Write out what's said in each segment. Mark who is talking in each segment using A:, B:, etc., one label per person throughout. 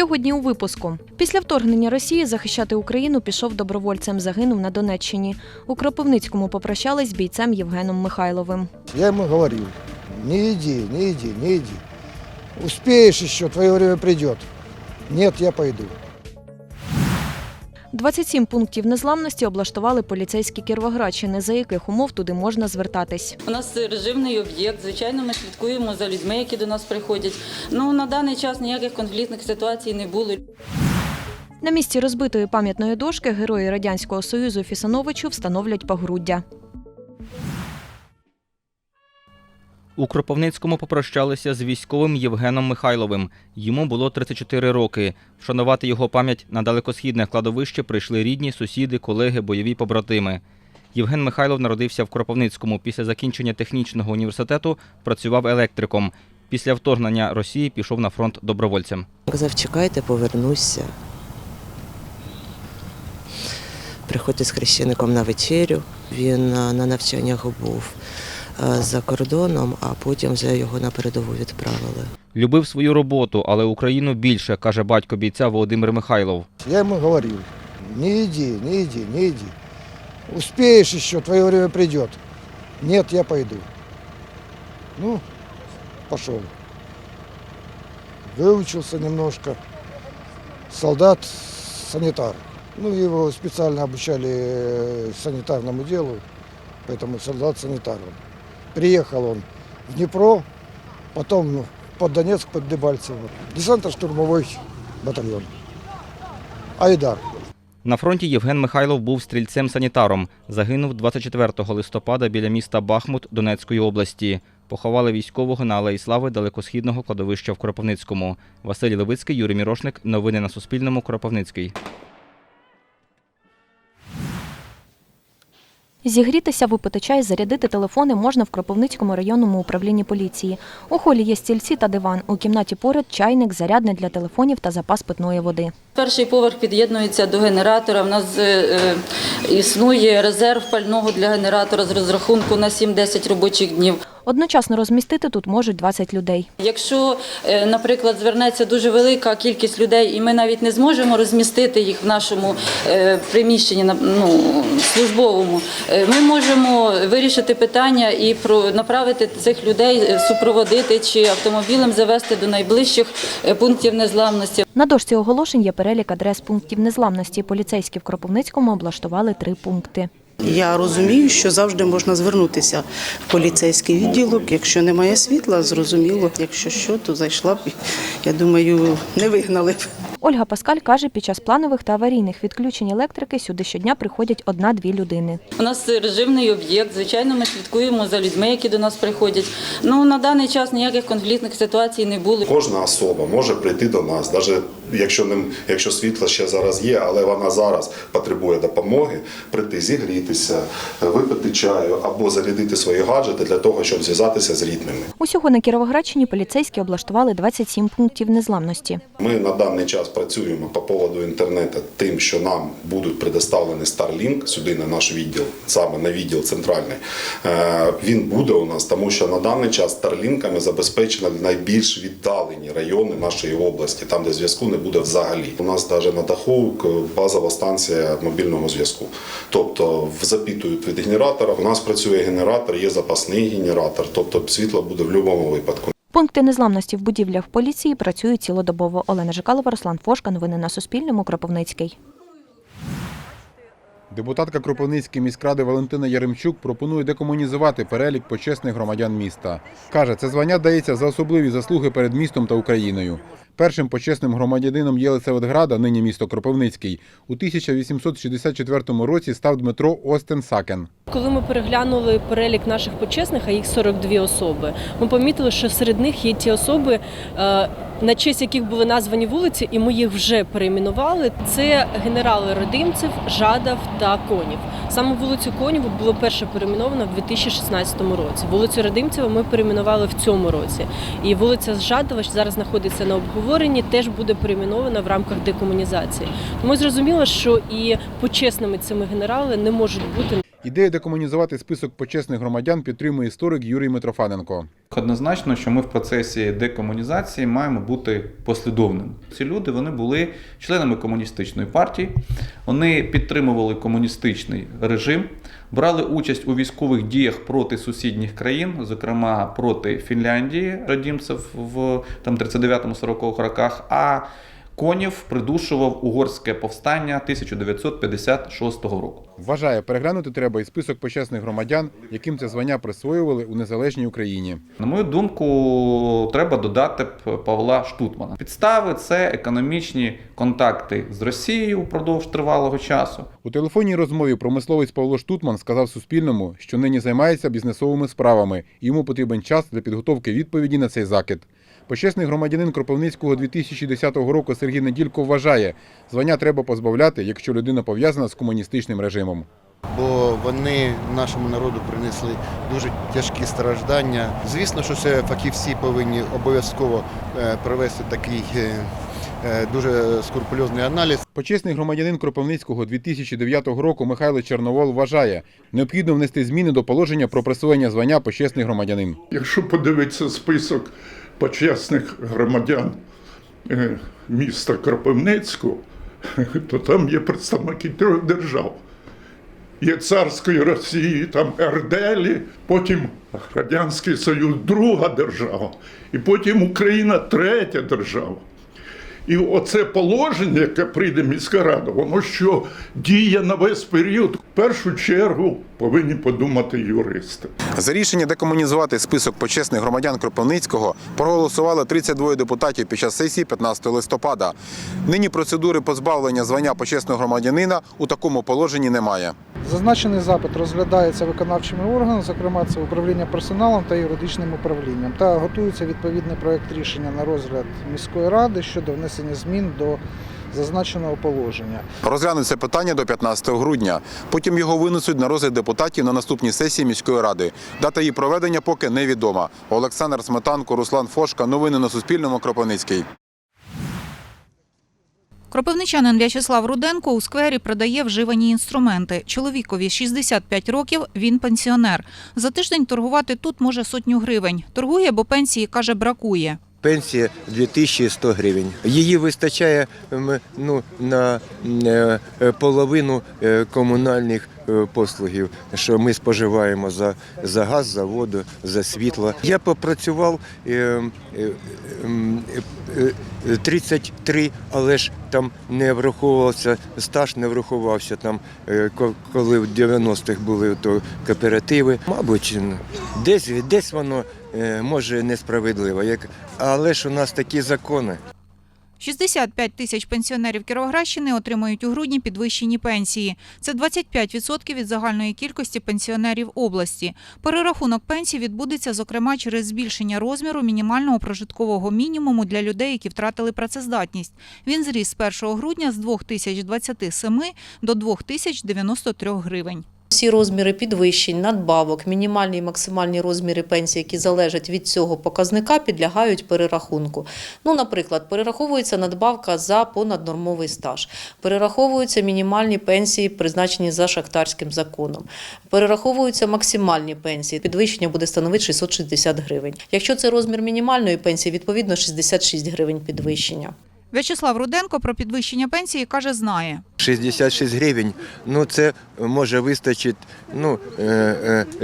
A: Сьогодні у випуску. Після вторгнення Росії захищати Україну пішов добровольцем. Загинув на Донеччині. У Кропивницькому попрощались з бійцем Євгеном Михайловим.
B: Я йому говорив, не йди, не йди, не йди. Успієш, що твоє время прийде. Ні, я пойду.
A: 27 пунктів незламності облаштували поліцейські Кіровоградщини, за яких умов туди можна звертатись.
C: У нас режимний об'єкт. Звичайно, ми слідкуємо за людьми, які до нас приходять. Ну на даний час ніяких конфліктних ситуацій не було.
A: На місці розбитої пам'ятної дошки герої Радянського Союзу Фісановичу встановлять погруддя.
D: У Кропивницькому попрощалися з військовим Євгеном Михайловим. Йому було 34 роки. Вшанувати його пам'ять на далекосхідне кладовище прийшли рідні, сусіди, колеги, бойові побратими. Євген Михайлов народився в Кропивницькому. Після закінчення технічного університету працював електриком. Після вторгнення Росії пішов на фронт добровольцем.
E: Казав, чекайте, повернуся. Приходьте з хрещеником на вечерю. Він на навчаннях був за кордоном, а потім вже його на передову відправили.
D: Любив свою роботу, але Україну більше, каже батько бійця Володимир Михайлов.
B: Я ему говорил, не иди, не иди, не иди. Успеешь еще, твое время придет. Нет, я пойду. Ну, пошел. Выучился немножко. Солдат-санитар. Ну, его специально обучали э, санитарному делу, поэтому солдат-санитар. он. Приехал он в Днепро, потом ну, под Донецк, под Дебальцево. Десантно-штурмовой батальон. Айдар.
D: На фронті Євген Михайлов був стрільцем-санітаром. Загинув 24 листопада біля міста Бахмут Донецької області. Поховали військового на Алеї Слави далекосхідного кладовища в Кропивницькому. Василь Левицький, Юрій Мірошник. Новини на Суспільному. Кропивницький.
A: Зігрітися, випити чай, зарядити телефони можна в Кропивницькому районному управлінні поліції. У холі є стільці та диван. У кімнаті поряд чайник, зарядне для телефонів та запас питної води.
C: Перший поверх під'єднується до генератора. У нас е, е, існує резерв пального для генератора з розрахунку на 7-10 робочих днів.
A: Одночасно розмістити тут можуть 20 людей.
C: Якщо, е, наприклад, звернеться дуже велика кількість людей, і ми навіть не зможемо розмістити їх в нашому е, приміщенні ну, службовому, е, ми можемо вирішити питання і про направити цих людей, супроводити чи автомобілем завести до найближчих пунктів незламності.
A: На дошці оголошень є перелік адрес пунктів незламності. Поліцейські в Кропивницькому облаштували три пункти.
F: Я розумію, що завжди можна звернутися в поліцейський відділок. Якщо немає світла, зрозуміло. Якщо що, то зайшла б. Я думаю, не вигнали б.
A: Ольга Паскаль каже, під час планових та аварійних відключень електрики сюди щодня приходять одна-дві людини.
C: У нас режимний об'єкт. Звичайно, ми слідкуємо за людьми, які до нас приходять. Ну на даний час ніяких конфліктних ситуацій не було.
G: Кожна особа може прийти до нас, навіть якщо не якщо світло ще зараз є, але вона зараз потребує допомоги, прийти зігрітися, випити чаю або зарядити свої гаджети для того, щоб зв'язатися з рідними.
A: Усього на Кіровоградщині поліцейські облаштували 27 пунктів незламності.
G: Ми на даний час працюємо по поводу інтернету тим, що нам будуть предоставлені Starlink сюди на наш відділ, саме на відділ центральний. Е, Він буде у нас, тому що на даний час старлінками забезпечено найбільш віддалені райони нашої області, там де зв'язку не буде взагалі. У нас навіть на даху базова станція мобільного зв'язку. Тобто в- запитують від генератора. У нас працює генератор, є запасний генератор, тобто світло буде в будь-якому випадку.
A: Пункти незламності в будівлях поліції працюють цілодобово. Олена Жикалова, Руслан Фошка. Новини на Суспільному. Кропивницький.
H: Депутатка Кропивницької міськради Валентина Яремчук пропонує декомунізувати перелік почесних громадян міста. Каже, це звання дається за особливі заслуги перед містом та Україною. Першим почесним громадянином Єлисаветграда, нині місто Кропивницький, у 1864 році став Дмитро Остен Сакен.
I: Коли ми переглянули перелік наших почесних, а їх 42 особи, ми помітили, що серед них є ті особи, е, на честь яких були названі вулиці, і ми їх вже перейменували. Це генерали Родимцев, Жадав та Конів. Саме вулицю Конів було перше перейменовано в 2016 році. Вулицю Родимцева ми перейменували в цьому році. І вулиця Жадова що зараз знаходиться на обговоренні, теж буде перейменована в рамках декомунізації. Тому зрозуміло, що і почесними цими генерали не можуть бути.
H: Ідею декомунізувати список почесних громадян підтримує історик Юрій Митрофаненко.
J: Однозначно, що ми в процесі декомунізації маємо бути послідовними. Ці люди вони були членами комуністичної партії, вони підтримували комуністичний режим, брали участь у військових діях проти сусідніх країн, зокрема проти Фінляндії, радімцев в там 39-40 роках. А Конєв придушував угорське повстання 1956 року.
H: Вважає, переглянути треба і список почесних громадян, яким це звання присвоювали у незалежній Україні.
J: На мою думку, треба додати Павла Штутмана. Підстави це економічні контакти з Росією впродовж тривалого часу.
H: У телефонній розмові промисловець Павло Штутман сказав Суспільному, що нині займається бізнесовими справами, і йому потрібен час для підготовки відповіді на цей закид. Почесний громадянин Кропивницького 2010 року Сергій Неділько вважає, звання треба позбавляти, якщо людина пов'язана з комуністичним режимом.
K: Бо вони нашому народу принесли дуже тяжкі страждання. Звісно, що це фахівці повинні обов'язково е, провести такий е, е, дуже скрупульозний аналіз.
H: Почесний громадянин Кропивницького 2009 року Михайло Чорновол вважає, необхідно внести зміни до положення про присвоєння звання почесний громадянин.
L: Якщо подивитися список почесних громадян міста Кропивницького, то там є представники трьох держав. Є царської Росії, там Ерделі, потім Радянський Союз, друга держава, і потім Україна третя держава. І оце положення, яке прийде міська рада, воно що діє на весь період. В першу чергу повинні подумати юристи.
H: За рішення декомунізувати список почесних громадян Кропивницького проголосували 32 депутатів під час сесії 15 листопада. Нині процедури позбавлення звання почесного громадянина у такому положенні немає.
M: Зазначений запит розглядається виконавчими органами, зокрема це управління персоналом та юридичним управлінням, та готується відповідний проект рішення на розгляд міської ради щодо внесення змін до зазначеного положення.
H: Розглянуть це питання до 15 грудня. Потім його винесуть на розгляд депутатів на наступній сесії міської ради. Дата її проведення поки невідома. Олександр Сметанко, Руслан Фошка. Новини на Суспільному. Кропивницький.
N: Кропивничанин В'ячеслав Руденко у сквері продає вживані інструменти. Чоловікові 65 років, він пенсіонер. За тиждень торгувати тут може сотню гривень. Торгує, бо пенсії, каже, бракує.
K: Пенсія 2100 гривень. Її вистачає м, ну, на е, е, половину е, комунальних е, послугів, що ми споживаємо за, за газ, за воду, за світло. Я попрацював е, е, м, е, 33, але ж там не враховувався, стаж не врахувався там, коли в 90-х були то кооперативи. Мабуть, десь, десь воно може несправедливо, але ж у нас такі закони.
N: 65 тисяч пенсіонерів Кіровоградщини отримають у грудні підвищені пенсії. Це 25% від загальної кількості пенсіонерів області. Перерахунок пенсій відбудеться, зокрема, через збільшення розміру мінімального прожиткового мінімуму для людей, які втратили працездатність. Він зріс з 1 грудня з 2027 до 2093 гривень.
O: Всі розміри підвищень, надбавок, мінімальні і максимальні розміри пенсії, які залежать від цього показника, підлягають перерахунку. Ну, наприклад, перераховується надбавка за понаднормовий стаж, перераховуються мінімальні пенсії, призначені за шахтарським законом, перераховуються максимальні пенсії. Підвищення буде становити 660 гривень. Якщо це розмір мінімальної пенсії, відповідно 66 гривень підвищення.
N: В'ячеслав Руденко про підвищення пенсії каже, знає.
K: 66 гривень, ну це може вистачити ну,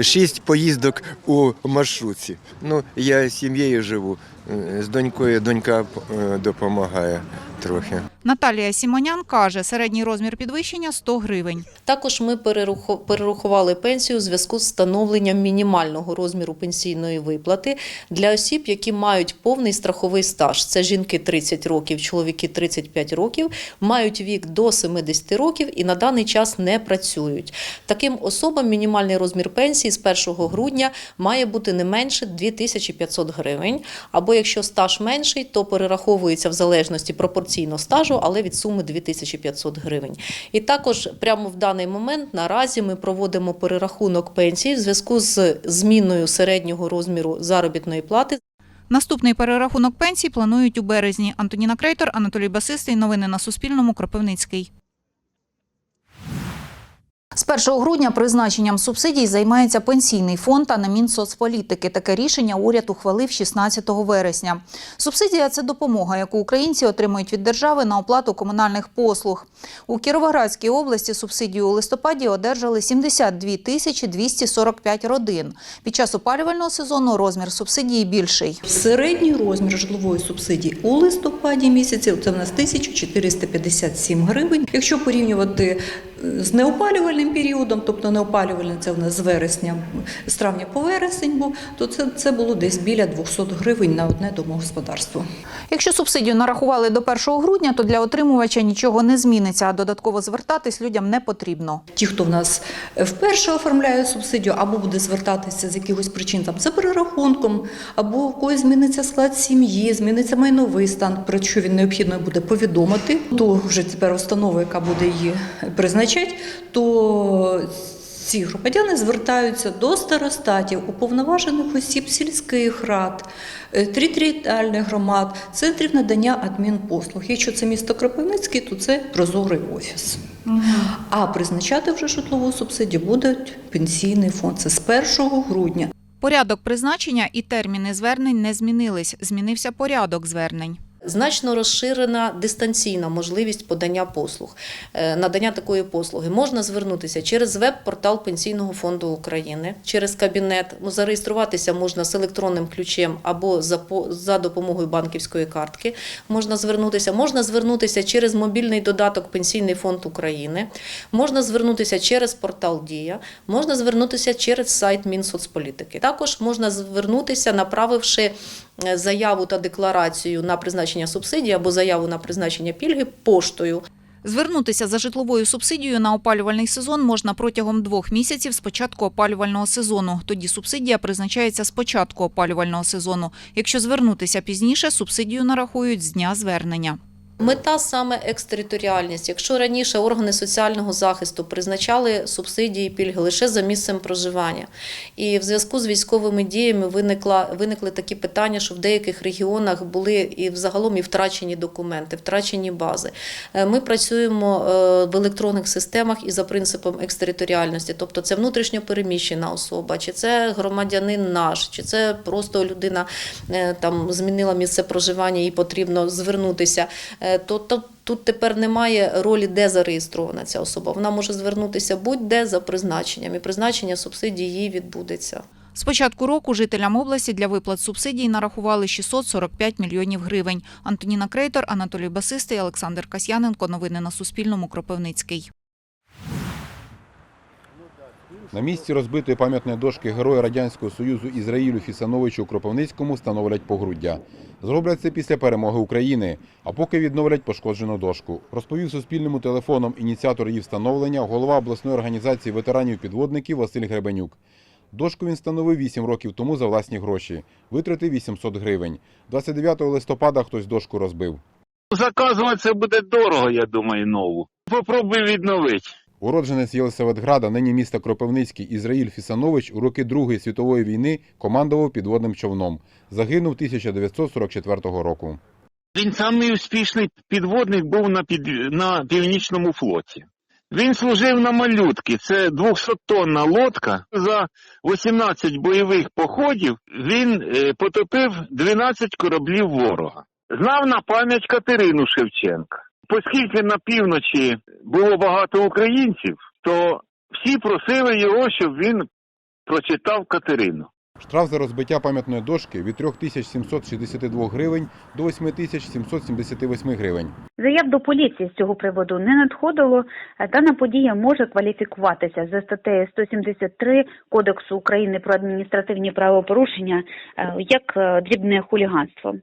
K: 6 поїздок у маршрутці. Ну, я сім'єю живу, е, з донькою донька е, допомагає трохи.
N: Наталія Сімонян каже, середній розмір підвищення 100 гривень.
O: Також ми перерахували пенсію у зв'язку з встановленням мінімального розміру пенсійної виплати для осіб, які мають повний страховий стаж. Це жінки 30 років, чоловіки 35 років, мають вік до 70 років і на даний час не працюють. Таким особам мінімальний розмір пенсії з 1 грудня має бути не менше 2500 гривень. Або якщо стаж менший, то перераховується в залежності пропорційно стажу, але від суми 2500 гривень. І також прямо в даний момент наразі ми проводимо перерахунок пенсії в зв'язку з зміною середнього розміру заробітної плати.
N: Наступний перерахунок пенсій планують у березні. Антоніна Крейтор, Анатолій Басистий. Новини на Суспільному. Кропивницький. З 1 грудня призначенням субсидій займається пенсійний фонд та на Мінсоцполітики. Таке рішення уряд ухвалив 16 вересня. Субсидія це допомога, яку українці отримують від держави на оплату комунальних послуг. У Кіровоградській області субсидію у листопаді одержали 72 тисячі 245 родин. Під час опалювального сезону розмір субсидії більший.
M: Середній розмір житлової субсидії у листопаді місяці це в нас 1457 гривень. Якщо порівнювати з неопалювальним періодом, тобто неопалювальний це в нас з вересня, з травня по вересень був, то це, це було десь біля 200 гривень на одне домогосподарство.
N: Якщо субсидію нарахували до 1 грудня, то для отримувача нічого не зміниться, а додатково звертатись людям не потрібно.
M: Ті, хто в нас вперше оформляє субсидію, або буде звертатися з якихось причин там за перерахунком, або у когось зміниться склад сім'ї, зміниться майновий стан, про що він необхідно буде повідомити, то вже тепер установа, яка буде її призначати, то ці громадяни звертаються до старостатів, уповноважених осіб сільських рад, е, територіальних громад, центрів надання адмінпослуг. Якщо це місто Кропивницький, то це прозорий офіс. А призначати вже житлову субсидію буде пенсійний фонд. Це з 1 грудня.
N: Порядок призначення і терміни звернень не змінились. Змінився порядок звернень.
O: Значно розширена дистанційна можливість подання послуг. Е, Надання такої послуги можна звернутися через веб-портал Пенсійного фонду України, через кабінет. Ну, Зареєструватися можна з електронним ключем або за, допомогою банківської картки. Можна звернутися. Можна звернутися через мобільний додаток Пенсійний фонд України. Можна звернутися через портал Дія. Можна звернутися через сайт Мінсоцполітики. Також можна звернутися, направивши заяву та декларацію на призначення субсидії або заяву на призначення пільги поштою.
N: Звернутися за житловою субсидією на опалювальний сезон можна протягом двох місяців з початку опалювального сезону. Тоді субсидія призначається з початку опалювального сезону. Якщо звернутися пізніше, субсидію нарахують з дня звернення.
O: Мета саме екстериторіальність. Якщо раніше органи соціального захисту призначали субсидії і пільги лише за місцем проживання, і в зв'язку з військовими діями виникла, виникли такі питання, що в деяких регіонах були і взагалом і втрачені документи, втрачені бази. Е, Ми працюємо е, в електронних системах і за принципом екстериторіальності, тобто це внутрішньо переміщена особа, чи це громадянин наш, чи це просто людина е, там змінила місце проживання і потрібно звернутися. Е, То, то тут тепер немає ролі, де зареєстрована ця особа. Вона може звернутися будь-де за призначенням, і призначення субсидії їй відбудеться.
N: З початку року жителям області для виплат субсидій нарахували 645 мільйонів гривень. Антоніна Крейтор, Анатолій Басистий, Олександр Касьяненко. Новини на Суспільному. Кропивницький.
H: На місці розбитої пам'ятної дошки Героя Радянського Союзу Ізраїлю Фісановичу у Кропивницькому встановлять погруддя. Зроблять це після перемоги України, а поки відновлять пошкоджену дошку. Розповів Суспільному телефоном ініціатор її встановлення, голова обласної організації ветеранів-підводників Василь Гребенюк. Дошку він встановив 8 років тому за власні гроші. Витратив 800 гривень. 29 листопада хтось дошку розбив.
P: Заказувати це буде дорого, я думаю, нову. Попробуй відновити.
H: Уродженець Єлисаветграда, нині міста Кропивницький Ізраїль Фісанович у роки Другої світової війни командував підводним човном. Загинув 1944 року.
P: Він самий успішний підводник був на, під... на північному флоті. Він служив на малютки. Це 200-тонна лодка. За 18 бойових походів він е, потопив 12 кораблів ворога. Знав на пам'ять Катерину Шевченка. Оскільки на півночі було багато українців, то всі просили його, щоб він прочитав Катерину.
H: Штраф за розбиття пам'ятної дошки від 3762 гривень до 8778 гривень.
Q: Заяв до поліції з цього приводу не надходило. Дана подія може кваліфікуватися за статтею 173 Кодексу України про адміністративні правопорушення е, як е, дрібне хуліганство.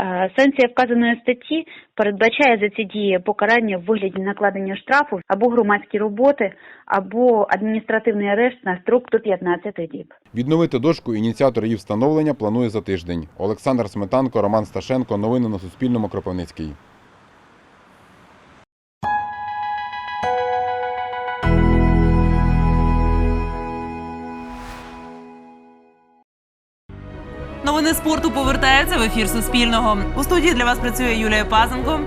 Q: Е, Санкція вказаної статті передбачає за ці дії покарання в вигляді накладення штрафу або громадські роботи, або адміністративний арешт на строк до 15 діб.
H: Відновити дошку ініціатор її встановлення планує за тиждень. Олександр Сметанко, Роман Сташенко. Новини на Суспільному. Кропивницький.
R: Новини спорту повертаються в ефір Суспільного. У студії для вас працює Юлія Пазенко.